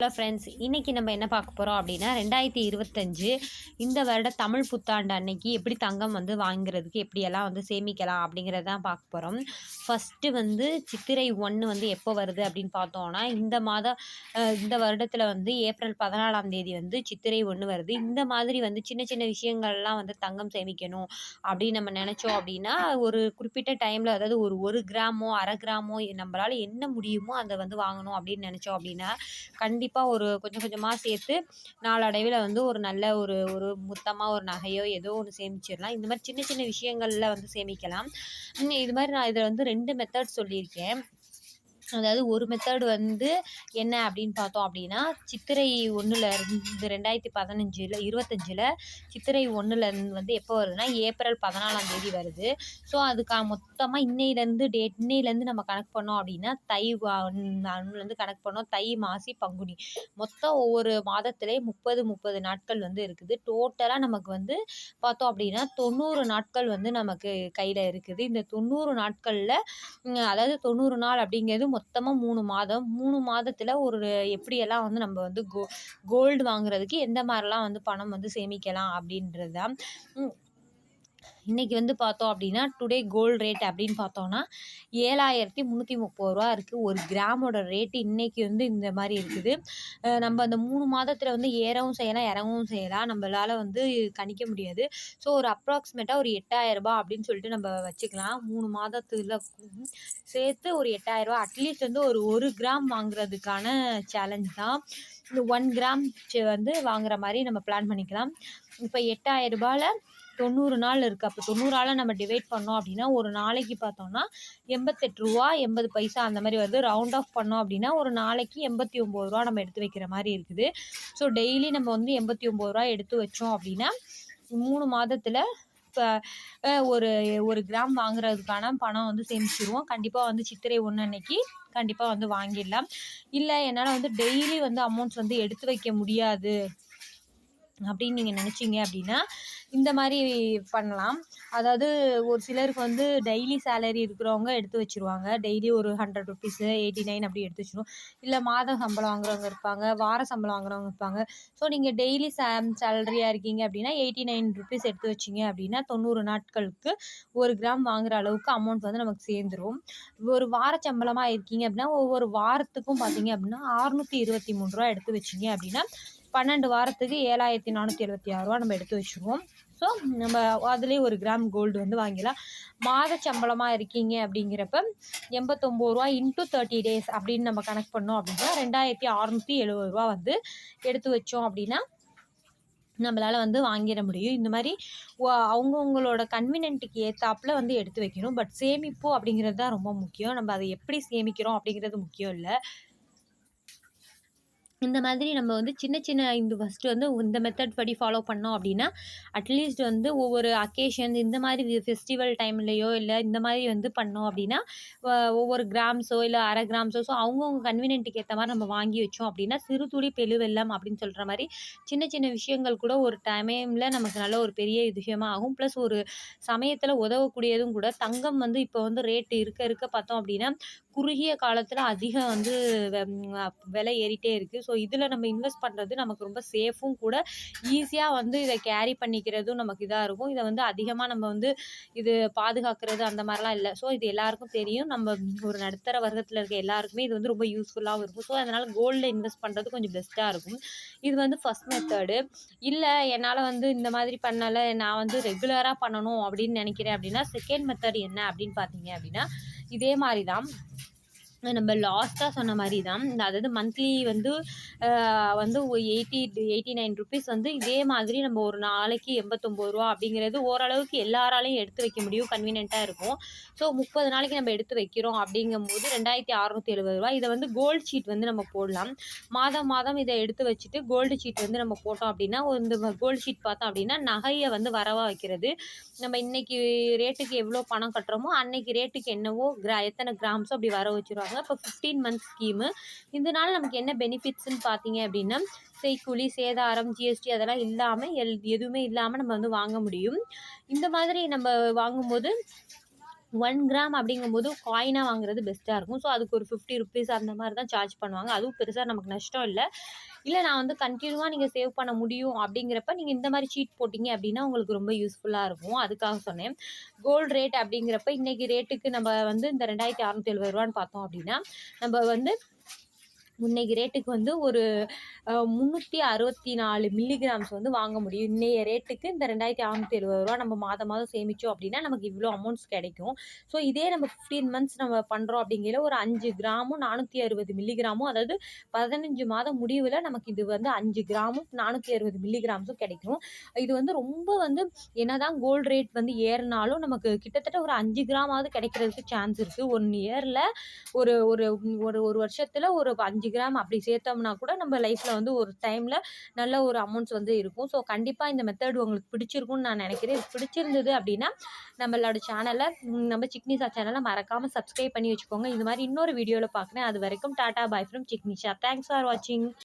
Hello friends இன்றைக்கி நம்ம என்ன பார்க்க போகிறோம் அப்படின்னா ரெண்டாயிரத்தி இருபத்தஞ்சு இந்த வருட தமிழ் புத்தாண்டு அன்னைக்கு எப்படி தங்கம் வந்து வாங்குறதுக்கு எப்படியெல்லாம் வந்து சேமிக்கலாம் அப்படிங்கிறத தான் பார்க்க போகிறோம் ஃபஸ்ட்டு வந்து சித்திரை ஒன்று வந்து எப்போ வருது அப்படின்னு பார்த்தோன்னா இந்த மாதம் இந்த வருடத்தில் வந்து ஏப்ரல் பதினாலாம் தேதி வந்து சித்திரை ஒன்று வருது. இந்த மாதிரி வந்து சின்ன சின்ன விஷயங்கள்லாம் வந்து தங்கம் சேமிக்கணும் அப்படின்னு நம்ம நினச்சோம் அப்படின்னா ஒரு குறிப்பிட்ட டைமில் அதாவது ஒரு ஒரு கிராமோ அரை கிராமோ நம்மளால் என்ன முடியுமோ அதை வந்து வாங்கணும் அப்படின்னு நினச்சோம் அப்படின்னா கண்டிப்பாக கண்டிப்பாக ஒரு கொஞ்சம் கொஞ்சமாக சேர்த்து நாளடைவில் வந்து ஒரு நல்ல ஒரு ஒரு மொத்தமாக ஒரு நகையோ ஏதோ ஒன்று சேமிச்சிடலாம். இந்த மாதிரி சின்ன சின்ன விஷயங்களில் வந்து சேமிக்கலாம். இது மாதிரி நான் இதில் வந்து ரெண்டு மெத்தட் சொல்லியிருக்கேன். அதாவது ஒரு மெத்தட் வந்து என்ன அப்படின்னு பார்த்தோம் அப்படின்னா சித்திரை ஒன்றில் இருந்து ரெண்டாயிரத்தி பதினஞ்சில் இருபத்தஞ்சில் சித்திரை ஒன்றில் வந்து எப்போ வருதுன்னா ஏப்ரல் பதினாலாம் தேதி வருது. ஸோ அதுக்காக மொத்தமாக இன்னையிலேருந்து டேட் இன்னையிலேருந்து நம்ம கணக்கு பண்ணோம் அப்படின்னா தை வந்து கணக்கு பண்ணோம். தை மாசி பங்குனி. மொத்தம் ஒவ்வொரு மாதத்துலேயே முப்பது முப்பது நாட்கள் வந்து இருக்குது. டோட்டலாக நமக்கு வந்து பார்த்தோம் அப்படின்னா தொண்ணூறு நாட்கள் வந்து நமக்கு கையில் இருக்குது. இந்த தொண்ணூறு நாட்களில் அதாவது தொண்ணூறு நாள் அப்படிங்கிறது மொத்தமாக மூணு மாதம். மூணு மாதத்தில் ஒரு எப்படியெல்லாம் வந்து நம்ம வந்து கோ கோல்டு வாங்குறதுக்கு எந்த மாதிரிலாம் வந்து பணம் வந்து சேமிக்கலாம் அப்படின்றது தான் இன்றைக்கி வந்து பார்த்தோம் அப்படின்னா டுடே கோல்டு ரேட் அப்படின்னு பார்த்தோன்னா ஏழாயிரத்தி முந்நூற்றி முப்பது ரூபா இருக்குது ஒரு கிராமோட ரேட்டு இன்றைக்கி வந்து இந்த மாதிரி இருக்குது. நம்ம அந்த மூணு மாதத்தில் வந்து ஏறவும் செய்யலாம் இறங்கவும் செய்யலாம். நம்மளால் வந்து கணிக்க முடியாது. ஸோ ஒரு அப்ராக்சிமேட்டாக ஒரு எட்டாயிரரூபா அப்படின்னு சொல்லிட்டு நம்ம வச்சுக்கலாம். மூணு மாதத்தில் சேர்த்து ஒரு எட்டாயிரம் ரூபாய் அட்லீஸ்ட் வந்து ஒரு ஒரு கிராம் வாங்குறதுக்கான சேலஞ்ச் தான். இந்த ஒன் கிராம் வந்து வாங்குற மாதிரி நம்ம பிளான் பண்ணிக்கலாம். இப்போ எட்டாயிரரூபாவில் தொண்ணூறு நாள் இருக்குது அப்போ தொண்ணூறால் நம்ம டிவைட் பண்ணோம் அப்படின்னா ஒரு நாளைக்கு பார்த்தோம்னா எண்பத்தெட்டு ரூபா எண்பது பைசா அந்த மாதிரி வருது. ரவுண்ட் ஆஃப் பண்ணோம் அப்படின்னா ஒரு நாளைக்கு எண்பத்தி ஒம்பது ரூபா நம்ம எடுத்து வைக்கிற மாதிரி இருக்குது. ஸோ டெய்லி நம்ம வந்து எண்பத்தி ஒம்பது ரூபா எடுத்து வச்சோம் அப்படின்னா மூணு மாதத்தில் இப்போ ஒரு ஒரு கிராம் வாங்குறதுக்கான பணம் வந்து சேமிச்சிருவோம். கண்டிப்பாக வந்து சித்திரை ஒன்று அன்னைக்கு கண்டிப்பாக வந்து வாங்கிடலாம். இல்லை என்னால் வந்து டெய்லி வந்து அமௌண்ட்ஸ் வந்து எடுத்து வைக்க முடியாது. அப்படின்னு நீங்கள் நினச்சிங்க அப்படின்னா இந்த மாதிரி பண்ணலாம். அதாவது ஒரு சிலருக்கு வந்து டெய்லி சேலரி இருக்கிறவங்க எடுத்து வச்சுருவாங்க. டெய்லி ஒரு ஹண்ட்ரட் ருபீஸு எயிட்டி நைன் அப்படி எடுத்து வச்சிருவோம். இல்லை மாத சம்பளம் வாங்குறவங்க இருப்பாங்க வார சம்பளம் வாங்குறவங்க இருப்பாங்க. ஸோ நீங்கள் டெய்லி சே சேலரியாக இருக்கீங்க அப்படின்னா எயிட்டி நைன் ருபீஸ் எடுத்து வச்சிங்க அப்படின்னா தொண்ணூறு நாட்களுக்கு ஒரு கிராம் வாங்குற அளவுக்கு அமௌண்ட் வந்து நமக்கு சேர்ந்துரும். ஒரு வார சம்பளமாக இருக்கீங்க அப்படின்னா ஒவ்வொரு வாரத்துக்கும் பார்த்தீங்க அப்படின்னா அறுநூற்றி இருபத்தி மூணு ரூபா எடுத்து வச்சிங்க அப்படின்னா பன்னெண்டு வாரத்துக்கு ஏழாயிரத்தி நானூற்றி எழுபத்தி ஆறு ரூபா நம்ம எடுத்து வச்சுருவோம். ஸோ நம்ம அதுலேயே ஒரு கிராம் கோல்டு வந்து வாங்கிடலாம். மாத சம்பளமாக இருக்கீங்க அப்படிங்கிறப்ப எண்பத்தொம்போது ரூபா இன்ட்டு தேர்ட்டி டேஸ் அப்படின்னு நம்ம கணக்கு பண்ணோம் அப்படின்னா ரெண்டாயிரத்தி அறநூற்றி எழுபது ரூபா வந்து எடுத்து வச்சோம் அப்படின்னா நம்மளால் வந்து வாங்கிட முடியும். இந்த மாதிரி அவங்கவுங்களோட கன்வீனியன்ட்டுக்கு ஏற்றாப்புல வந்து எடுத்து வைக்கணும். பட் சேமிப்பு அப்படிங்கிறது தான் ரொம்ப முக்கியம். நம்ம அதை எப்படி சேமிக்கிறோம் அப்படிங்கிறது முக்கியம் இல்லை. இந்த மாதிரி நம்ம வந்து சின்ன சின்ன இந்த ஃபஸ்ட்டு வந்து இந்த மெத்தட் படி ஃபாலோ பண்ணோம் அப்படின்னா அட்லீஸ்ட் வந்து ஒவ்வொரு அக்கேஷன் இந்த மாதிரி ஃபெஸ்டிவல் டைம்லேயோ இல்லை இந்த மாதிரி வந்து பண்ணோம் அப்படின்னா ஒவ்வொரு கிராம்ஸோ இல்லை அரை கிராம்ஸோ ஸோ அவங்கவுங்க கன்வீனியன்ட்டுக்கு ஏற்ற மாதிரி நம்ம வாங்கி வச்சோம் அப்படின்னா சிறு துளி பெருவெல்லம் அப்படின்னு சொல்கிற மாதிரி சின்ன சின்ன விஷயங்கள் கூட ஒரு டைமில் நமக்கு நல்ல ஒரு பெரிய விஷயமா ஆகும். ப்ளஸ் ஒரு சமயத்தில் உதவக்கூடியதும் கூட தங்கம் வந்து இப்போ வந்து ரேட்டு இருக்க இருக்க பார்த்தோம் அப்படின்னா குறுகிய காலத்தில் அதிகம் வந்து வெ- விலை ஏறிட்டே இருக்குது ஸோ இதில் நம்ம இன்வெஸ்ட் பண்ணுறது நமக்கு ரொம்ப சேஃபும் கூட. ஈஸியாக வந்து இதை கேரி பண்ணிக்கிறதும் நமக்கு இதாக இருக்கும். இதை வந்து அதிகமாக நம்ம வந்து இது பாதுகாக்கிறது அந்த மாதிரிலாம் இல்லை. ஸோ இது எல்லாருக்கும் தெரியும். நம்ம ஒரு நடுத்தர வர்க்கத்தில் இருக்க எல்லாருக்குமே இது வந்து ரொம்ப யூஸ்ஃபுல்லாகவும் இருக்கும். ஸோ அதனால் கோல்டில் இன்வெஸ்ட் பண்ணுறது கொஞ்சம் பெஸ்ட்டாக இருக்கும். இது வந்து ஃபஸ்ட் மெத்தடு இல்லை என்னால் வந்து இந்த மாதிரி பண்ணலை. நான் வந்து ரெகுலராக பண்ணணும் அப்படின்னு நினைக்கிறேன் அப்படின்னா செகண்ட் மெத்தட் என்ன அப்படின்னு பார்த்தீங்க அப்படின்னா இதே மாதிரி தான் நம்ம லாஸ்ட்டாக சொன்ன மாதிரி தான் அதாவது மந்த்லி வந்து வந்து எயிட்டி எயிட்டி நைன் ருபீஸ் வந்து இதே மாதிரி நம்ம ஒரு நாளைக்கு எண்பத்தொம்போது ரூபா அப்படிங்கிறது ஓரளவுக்கு எல்லாராலையும் எடுத்து வைக்க முடியும். கன்வீனியண்ட்டாக இருக்கும். ஸோ முப்பது நாளைக்கு நம்ம எடுத்து வைக்கிறோம் அப்படிங்கும்போது ரெண்டாயிரத்தி அறநூற்றி எழுபது ரூபா இதை வந்து கோல்டு ஷீட் வந்து நம்ம போடலாம். மாதம் மாதம் இதை எடுத்து வச்சுட்டு கோல்டு ஷீட் வந்து நம்ம போட்டோம் அப்படின்னா ஒரு இந்த கோல்டு ஷீட் பார்த்தோம் அப்படின்னா நகையை வந்து வரவா வைக்கிறது. நம்ம இன்னைக்கு ரேட்டுக்கு எவ்வளோ பணம் கட்டுறோமோ அன்னைக்கு ரேட்டுக்கு என்னவோ கிரா எத்தனை கிராம்ஸோ அப்படி வர வச்சுருவாங்க இப்போ ஃபிஃப்டீன் மந்த் ஸ்கீமு இதனால நமக்கு என்ன பெனிஃபிட்ஸ்ன்னு பார்த்தீங்க அப்படின்னா செய்கூலி சேதாரம் ஜிஎஸ்டி அதெல்லாம் இல்லாமல் எல் எதுவுமே இல்லாமல் நம்ம வந்து வாங்க முடியும். இந்த மாதிரி நம்ம வாங்கும்போது ஒன் கிராம் அப்படிங்கும்போது காயினாக வாங்குறது பெஸ்ட்டாக இருக்கும். ஸோ அதுக்கு ஒரு ஃபிஃப்டி ருபீஸ் அந்த மாதிரி தான் சார்ஜ் பண்ணுவாங்க. அதுவும் பெருசாக நமக்கு நஷ்டம் இல்லை. இல்லை நான் வந்து கண்டினியூவாக நீங்கள் சேவ் பண்ண முடியும் அப்படிங்கிறப்ப நீங்கள் இந்த மாதிரி சீட் போட்டிங்க அப்படின்னா உங்களுக்கு ரொம்ப யூஸ்ஃபுல்லாக இருக்கும். அதுக்காக சொன்னேன். கோல்டு ரேட் அப்படிங்கிறப்ப இன்றைக்கி ரேட்டுக்கு நம்ம வந்து இந்த ரெண்டாயிரத்தி அறநூற்றி எழுபது ரூபான்னு பார்த்தோம் அப்படின்னா நம்ம வந்து இன்னைக்கு ரேட்டுக்கு வந்து ஒரு முந்நூற்றி அறுபத்தி நாலு மில்லிகிராம்ஸ் வந்து வாங்க முடியும். இன்றைய ரேட்டுக்கு இந்த ரெண்டாயிரத்தி அறநூற்றி எழுபது ரூபா நம்ம மாதம் மாதம் சேமித்தோம் அப்படின்னா நமக்கு இவ்வளோ அமௌண்ட்ஸ் கிடைக்கும். ஸோ இதே நம்ம ஃபிஃப்டீன் மந்த்ஸ் நம்ம பண்ணுறோம் அப்படிங்கிற ஒரு அஞ்சு கிராமும் நானூற்றி அறுபது மில்லிகிராமும் அதாவது பதினஞ்சு மாதம் முடிவில் நமக்கு இது வந்து அஞ்சு கிராமும் நானூற்றி அறுபது மில்லிகிராம்ஸும் கிடைக்கும். இது வந்து ரொம்ப வந்து என்னதான் கோல்டு ரேட் வந்து ஏறினாலும் நமக்கு கிட்டத்தட்ட ஒரு அஞ்சு கிராமாவது கிடைக்கிறதுக்கு சான்ஸ் இருக்குது ஒன் இயரில் ஒரு ஒரு ஒரு ஒரு வருஷத்தில் ஒரு அஞ்சு கிராம் அப்படி சேர்த்தோம்னா கூட நம்ம லைஃப்பில் வந்து ஒரு டைமில் நல்ல ஒரு அமௌண்ட்ஸ் வந்து இருக்கும். ஸோ கண்டிப்பாக இந்த மெத்தட் உங்களுக்கு பிடிச்சிருக்கும்னு நான் நினைக்கிறேன். பிடிச்சிருந்தது அப்படின்னா நம்மளோட சேனலை நம்ம சிக்னிஷா சேனலை மறக்காமல் சப்ஸ்கிரைப் பண்ணி வச்சுக்கோங்க. இந்த மாதிரி இன்னொரு வீடியோவில் பார்க்குறேன் அது வரைக்கும் tata bye from Signisha thanks for வாட்சிங்